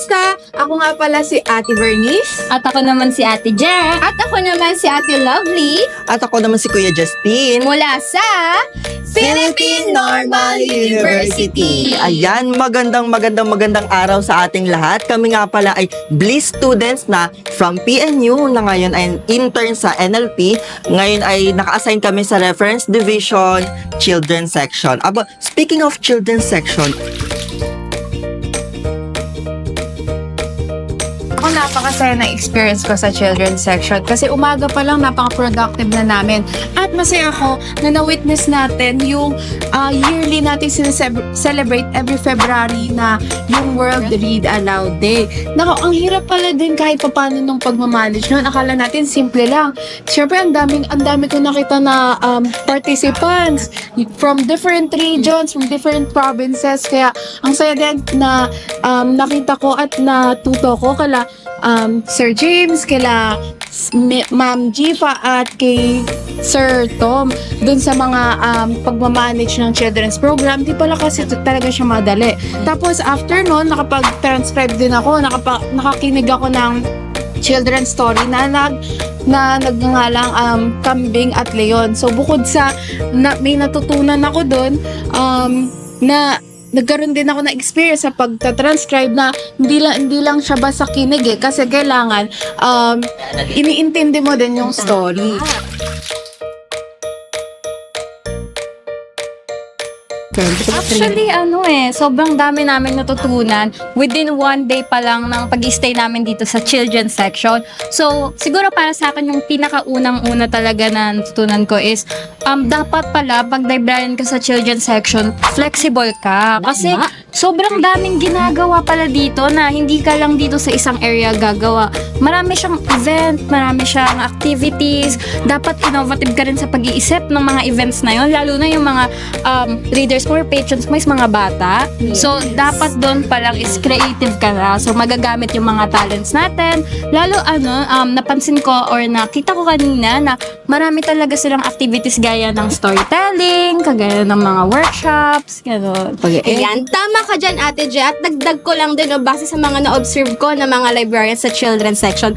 Kamusta? Ako nga pala si Ate Bernice. At ako naman si Ate Jer. At ako naman si Ate Lovely At ako naman si Kuya Justin. mula sa Philippine Normal University. Ayan, magandang magandang magandang araw sa ating lahat. Kami nga pala ay Bliss students na from PNU na ngayon ay intern sa NLP. Ngayon ay naka-assign kami sa Reference Division Children Section. Aba, speaking of Children Section, Ako napakasaya na experience ko sa children's section kasi umaga pa lang napaka-productive na namin. At masaya ako na na-witness natin yung ah, yearly natin sineseb- every February na yung World Read Aloud Day. Nako, ang hirap pala din kahit paano nung pagmamanage nun. Akala natin simple lang. Siyempre, ang daming, ang dami ko nakita na um, participants from different regions, from different provinces. Kaya, ang saya din na um, nakita ko at natuto ko kala um, Sir James, kila Ma'am Jifa at kay Sir Tom dun sa mga um, pagmamanage ng children's program. Di pala kasi talaga siya madali. Tapos after nun, nakapag-transcribe din ako, nakapa- nakakinig ako ng children's story na nag na nagngangalang um, kambing at leon. So bukod sa na, may natutunan ako doon um, na nagkaroon din ako na experience sa pagta-transcribe na hindi lang hindi lang siya basta kinig eh kasi kailangan um, iniintindi mo din yung story. Actually, ano eh, sobrang dami namin natutunan within one day pa lang ng pag-stay namin dito sa children's section. So, siguro para sa akin yung pinakaunang-una talaga na natutunan ko is um, dapat pala pag librarian ka sa children's section, flexible ka. Kasi sobrang daming ginagawa pala dito na hindi ka lang dito sa isang area gagawa. Marami siyang event, marami siyang activities. Dapat innovative ka rin sa pag-iisip ng mga events na yon lalo na yung mga um, readers mo or patrons mo is mga bata. So, dapat doon pa lang is creative ka na. So, magagamit yung mga talents natin. Lalo, ano, um, napansin ko or nakita ko kanina na marami talaga silang activities gaya ng storytelling, kagaya ng mga workshops, gano'n. Pag Ayan, tama ka dyan Ate Je. At dagdag ko lang din, no, base sa mga na-observe ko na mga librarians sa children's section,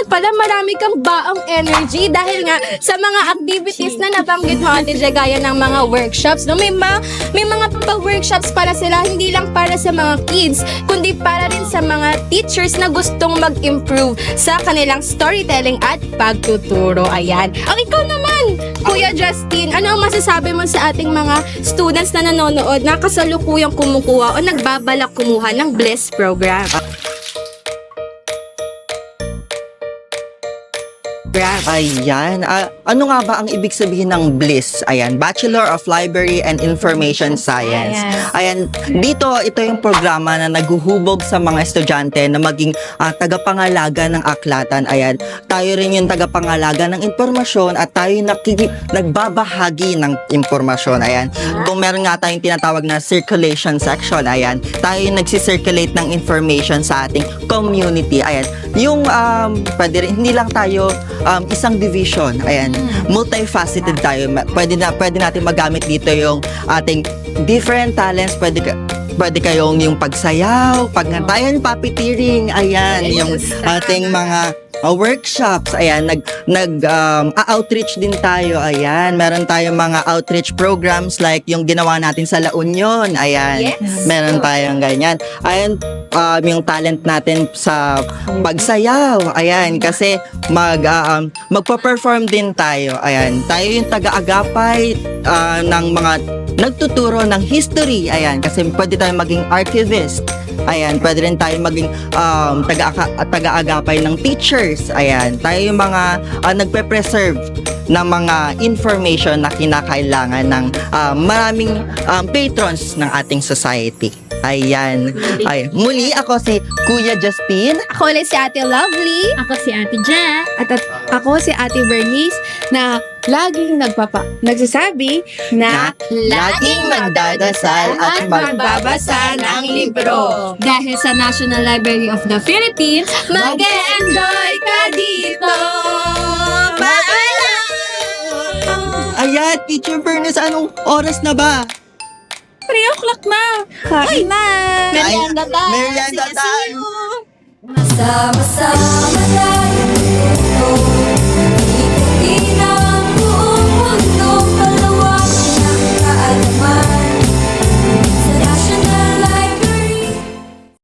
kailangan pala marami kang baong energy dahil nga sa mga activities na nabanggit mo Ate gaya ng mga workshops. No? May, ma- may mga pa-workshops para sila, hindi lang para sa mga kids, kundi para rin sa mga teachers na gustong mag-improve sa kanilang storytelling at pagtuturo. Ayan. Ang ikaw naman, Kuya Justin, ano ang masasabi mo sa ating mga students na nanonood na kasalukuyang kumukuha o nagbabalak kumuha ng Bless program? Ayan. Ah, ano nga ba ang ibig sabihin ng BLISS? Ayan, Bachelor of Library and Information Science. Ayan, dito ito yung programa na naghuhubog sa mga estudyante na maging ah, tagapangalaga ng aklatan. Ayan, tayo rin yung tagapangalaga ng impormasyon at tayo yung nakiki- nagbabahagi ng impormasyon. Ayan, kung meron nga tayong tinatawag na circulation section, ayan, tayo yung nagsisirculate ng information sa ating community. Ayan, yung um, pwede rin, hindi lang tayo um, isang division. Ayan, multifaceted tayo. Pwede na pwede natin magamit dito yung ating different talents. Pwede ka pwede kayong yung pagsayaw, pagnantayan, puppeteering, ayan, yung ating mga uh, workshops, ayan, nag, nag um, outreach din tayo, ayan, meron tayong mga outreach programs like yung ginawa natin sa La Union, ayan, Yes. meron tayong ganyan, ayan, um, yung talent natin sa pagsayaw, ayan, kasi mag, uh, um, magpa-perform din tayo, ayan, tayo yung taga-agapay uh, ng mga nagtuturo ng history. Ayan, kasi pwede tayong maging archivist. Ayan, pwede rin tayo maging um, taga taga-agapay ng teachers. Ayan, tayo yung mga uh, nagpe-preserve ng mga information na kinakailangan ng uh, maraming um, patrons ng ating society. Ayan. Ay, muli ako si Kuya Justin. Ako ulit si Ate Lovely. Ako si Ate Je. At, at ako si Ate Bernice na laging nagpapa nagsasabi na laging magdadasal at magbabasa ng libro. Dahil sa National Library of the Philippines, Mag-enjoy ka dito! Paalam! Ayan, Teacher Bernice, anong oras na ba? 3 o'clock na. Kain na. Merienda tayo! Merienda tayo! soon! Sama-sama tayo